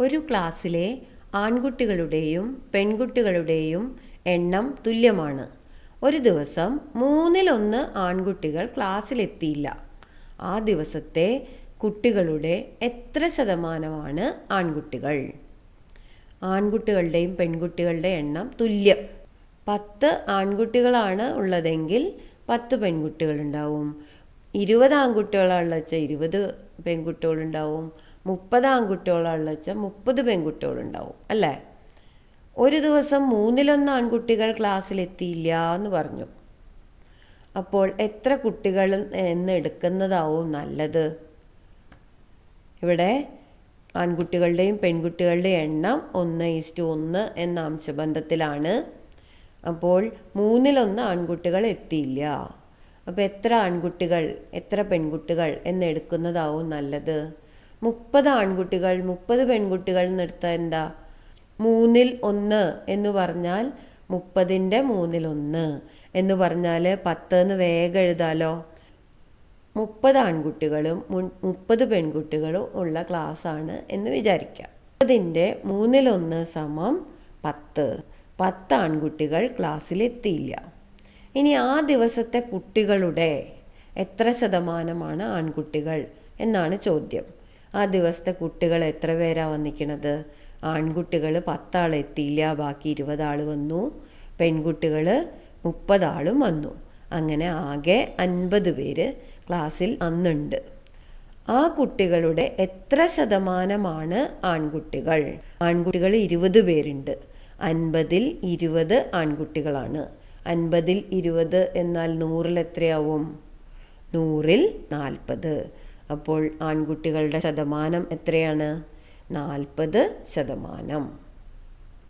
ഒരു ക്ലാസ്സിലെ ആൺകുട്ടികളുടെയും പെൺകുട്ടികളുടെയും എണ്ണം തുല്യമാണ്. ഒരു ദിവസം മൂന്നിലൊന്ന് ആൺകുട്ടികൾ ക്ലാസ്സിലെത്തിയില്ല. ആ ദിവസത്തെ കുട്ടികളുടെ എത്ര ശതമാനമാണ് ആൺകുട്ടികൾ? ആൺകുട്ടികളുടെയും പെൺകുട്ടികളുടെ എണ്ണം തുല്യം. പത്ത് ആൺകുട്ടികളാണ് ഉള്ളതെങ്കിൽ പത്ത് പെൺകുട്ടികളുണ്ടാവും. ഇരുപത് ആൺകുട്ടികളാണെന്ന് വെച്ചാൽ ഇരുപത് പെൺകുട്ടികളുണ്ടാവും. മുപ്പത് ആൺകുട്ടികളാണെന്ന് വെച്ചാൽ മുപ്പത് പെൺകുട്ടികളുണ്ടാവും അല്ലേ? ഒരു ദിവസം മൂന്നിലൊന്ന് ആൺകുട്ടികൾ ക്ലാസ്സിലെത്തിയില്ല എന്ന് പറഞ്ഞു. അപ്പോൾ എത്ര കുട്ടികൾ എന്ന് എടുക്കുന്നതാവും നല്ലത്? ഇവിടെ ആൺകുട്ടികളുടെയും പെൺകുട്ടികളുടെയും എണ്ണം ഒന്ന് ഈസ്റ്റു ഒന്ന് എന്ന അംശബന്ധത്തിലാണ്. അപ്പോൾ മൂന്നിലൊന്ന് ആൺകുട്ടികൾ എത്തിയില്ല. അപ്പോൾ എത്ര ആൺകുട്ടികൾ എത്ര പെൺകുട്ടികൾ എന്നെടുക്കുന്നതാവും നല്ലത്? മുപ്പത് ആൺകുട്ടികൾ മുപ്പത് പെൺകുട്ടികൾ എന്നെടുത്താൽ എന്താ? മൂന്നിൽ ഒന്ന് എന്ന് പറഞ്ഞാൽ മുപ്പതിന്റെ മൂന്നിൽ ഒന്ന് എന്ന് പറഞ്ഞാൽ പത്ത് എന്ന് വേഗം എഴുതാലോ. മുപ്പത് ആൺകുട്ടികളും മുപ്പത് പെൺകുട്ടികളും ഉള്ള ക്ലാസ്സാണ് എന്ന് വിചാരിക്കാം. മുപ്പതിന്റെ മൂന്നിലൊന്ന് സമം പത്ത്. പത്ത് ആൺകുട്ടികൾ ക്ലാസ്സിലെത്തിയില്ല ഇനി ആ ദിവസത്തെ കുട്ടികളുടെ എത്ര ശതമാനമാണ് ആൺകുട്ടികൾ എന്നാണ് ചോദ്യം. ആ ദിവസത്തെ കുട്ടികൾ എത്ര പേരാണ് വന്നിക്കണത് ആൺകുട്ടികൾ പത്താൾ എത്തിയില്ല ബാക്കി ഇരുപതാൾ വന്നു. പെൺകുട്ടികൾ മുപ്പതാളും വന്നു. അങ്ങനെ ആകെ അൻപത് പേര് ക്ലാസ്സിൽ അന്നുണ്ട്. ആ കുട്ടികളുടെ എത്ര ശതമാനമാണ് ആൺകുട്ടികൾ? ആൺകുട്ടികൾ ഇരുപത് പേരുണ്ട്. അൻപതിൽ ഇരുപത് ആൺകുട്ടികളാണ്. അൻപതിൽ ഇരുപത് എന്നാൽ നൂറിൽ എത്രയാവും? നൂറിൽ നാൽപ്പത്. അപ്പോൾ ആൺകുട്ടികളുടെ ശതമാനം എത്രയാണ്? നാൽപ്പത് ശതമാനം.